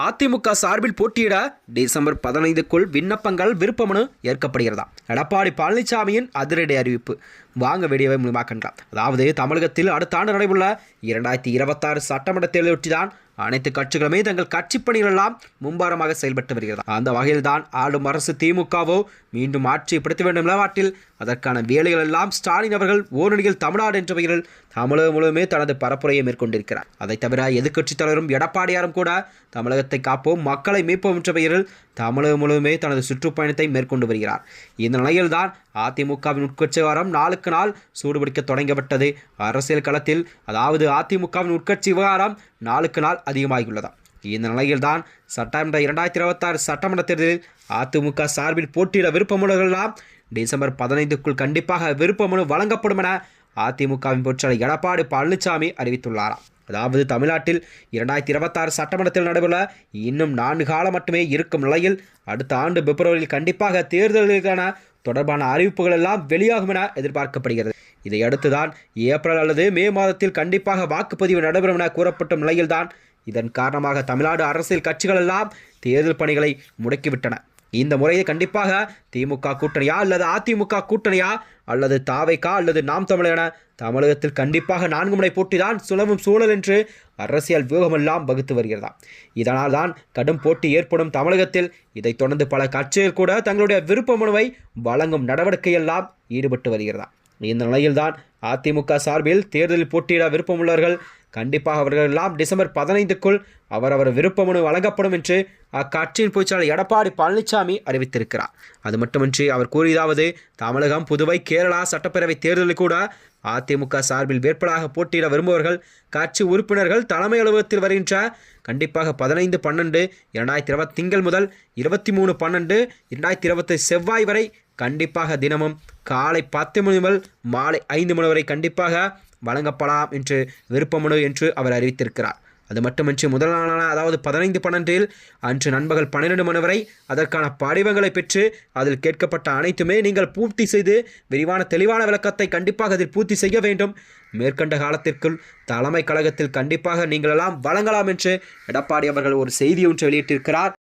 அதிமுக சார்பில் போட்டியிட டிசம்பர் பதினைந்துக்குள் விண்ணப்பங்கள் விருப்பமனு ஏற்கப்படுகிறதா? எடப்பாடி பழனிசாமியின் அதிரடி அறிவிப்பு. வாங்க வீடியோவை முடிவாக்கின்றார் அதாவது தமிழகத்தில் அடுத்த ஆண்டு நடைபெறுள்ள இரண்டாயிரத்தி இருபத்தாறு சட்டமன்ற தேர்தலையொட்டிதான் அனைத்து கட்சிகளுமே தங்கள் கட்சி பணிகளெல்லாம் மும்பாரமாக செயல்பட்டு வருகிறது. அந்த வகையில் தான் ஆளும் அரசு திமுகவோ மீண்டும் ஆட்சியை படுத்த வேண்டும் நிலவாட்டில் அதற்கான வேலைகள் எல்லாம் ஸ்டாலின் அவர்கள் ஓரணியில் தமிழ்நாடு என்ற பெயரில் தமிழகம் முழுவதுமே தனது பரப்புரையை மேற்கொண்டிருக்கிறார். அதைத் தவிர எதிர்க்கட்சித் தலைவரும் எடப்பாடியாரும் கூட தமிழகத்தை காப்போம் மக்களை மீட்போம் என்ற பெயரில் தமிழகம் முழுவதுமே தனது சுற்றுப்பயணத்தை மேற்கொண்டு வருகிறார். இந்த நிலையில்தான் அதிமுகவின் உட்கட்சி விவகாரம் நாளுக்கு நாள் சூடுபிடிக்க தொடங்கப்பட்டது அரசியல் களத்தில் அதாவது அதிமுகவின் உட்கட்சி விவகாரம் நாளுக்கு நாள் அதிகமாகியுள்ளதா. இந்த நிலையில்தான் சட்டமன்ற இரண்டாயிரத்தி இருபத்தாறு சட்டமன்ற தேர்தலில் அதிமுக சார்பில் போட்டியிட விருப்பமுள்ளவர்களெல்லாம் டிசம்பர் பதினைந்துக்குள் கண்டிப்பாக விருப்பமனு வழங்கப்படும் என அதிமுகவின் பொற்றாளர் எடப்பாடி பழனிசாமி அறிவித்துள்ளாராம் அதாவது தமிழ்நாட்டில் இரண்டாயிரத்தி இருபத்தாறு சட்டமன்றத்தில் நடைபெற இன்னும் நான்கு காலம் மட்டுமே இருக்கும் நிலையில் அடுத்த ஆண்டு பிப்ரவரியில் கண்டிப்பாக தேர்தல்களுக்கான தொடர்பான அறிவிப்புகள் எல்லாம் வெளியாகும் என எதிர்பார்க்கப்படுகிறது. இதையடுத்து தான் ஏப்ரல் அல்லது மே மாதத்தில் கண்டிப்பாக வாக்குப்பதிவு நடைபெறும் என கூறப்பட்ட நிலையில்தான் இதன் காரணமாக தமிழ்நாடு அரசியல் கட்சிகள் எல்லாம் தேர்தல் பணிகளை முடக்கிவிட்டன. இந்த முறையை கண்டிப்பாக திமுக கூட்டணியா அல்லது அதிமுக கூட்டணியா? அல்லது தாவைக்கா அல்லது நாம் தமிழர் என? தமிழகத்தில் கண்டிப்பாக நான்கு முனை போட்டிதான் சுலவும் சூழல் என்று அரசியல் வியூகமெல்லாம் வகுத்து வருகிறதா? இதனால் தான் கடும் போட்டி ஏற்படும் தமிழகத்தில். இதைத் தொடர்ந்து பல கட்சிகள் கூட தங்களுடைய விருப்ப மனுவை வழங்கும் நடவடிக்கையெல்லாம் ஈடுபட்டு வருகிறதா? இந்த நிலையில்தான் அதிமுக சார்பில் தேர்தலில் போட்டியிட விருப்பமுள்ளவர்கள் கண்டிப்பாக அவர்கள் எல்லாம் டிசம்பர் பதினைந்துக்குள் அவரவர் விருப்பமனு வழங்கப்படும் என்று அக்கட்சியின் பொதுச்செயலாளர் எடப்பாடி பழனிசாமி அறிவித்திருக்கிறார். அது மட்டுமின்றி அவர் கூறியதாவது தமிழகம் புதுவை கேரளா சட்டப்பேரவை தேர்தலில் கூட அதிமுக சார்பில் வேட்பாளராக போட்டியிட விரும்புவர்கள் கட்சி உறுப்பினர்கள் தலைமை அலுவலகத்தில் வருகின்ற கண்டிப்பாக பதினைந்து பன்னெண்டு இரண்டாயிரத்தி இருபத்தி திங்கள் முதல் இருபத்தி மூணு பன்னெண்டு இரண்டாயிரத்தி இருபத்தி செவ்வாய் வரை கண்டிப்பாக தினமும் காலை பத்து மணி முதல் மாலை ஐந்து மணி வரை கண்டிப்பாக வழங்கப்படலாம் என்று விருப்பமனு என்று அவர் அறிவித்திருக்கிறார். அது மட்டுமின்றி முதல் நாளான அதாவது பதினைந்து பன்னெண்டில் அன்று நண்பகல் பன்னிரெண்டு மணி வரை அதற்கான படிவங்களை பெற்று அதில் கேட்கப்பட்ட அனைத்துமே நீங்கள் பூர்த்தி செய்து விரிவான தெளிவான விளக்கத்தை கண்டிப்பாக அதில் பூர்த்தி செய்ய வேண்டும். மேற்கண்ட காலத்திற்குள் தலைமை கழகத்தில் கண்டிப்பாக நீங்களெல்லாம் வழங்கலாம் என்று எடப்பாடி அவர்கள் ஒரு செய்தி ஒன்று வெளியிட்டிருக்கிறார்.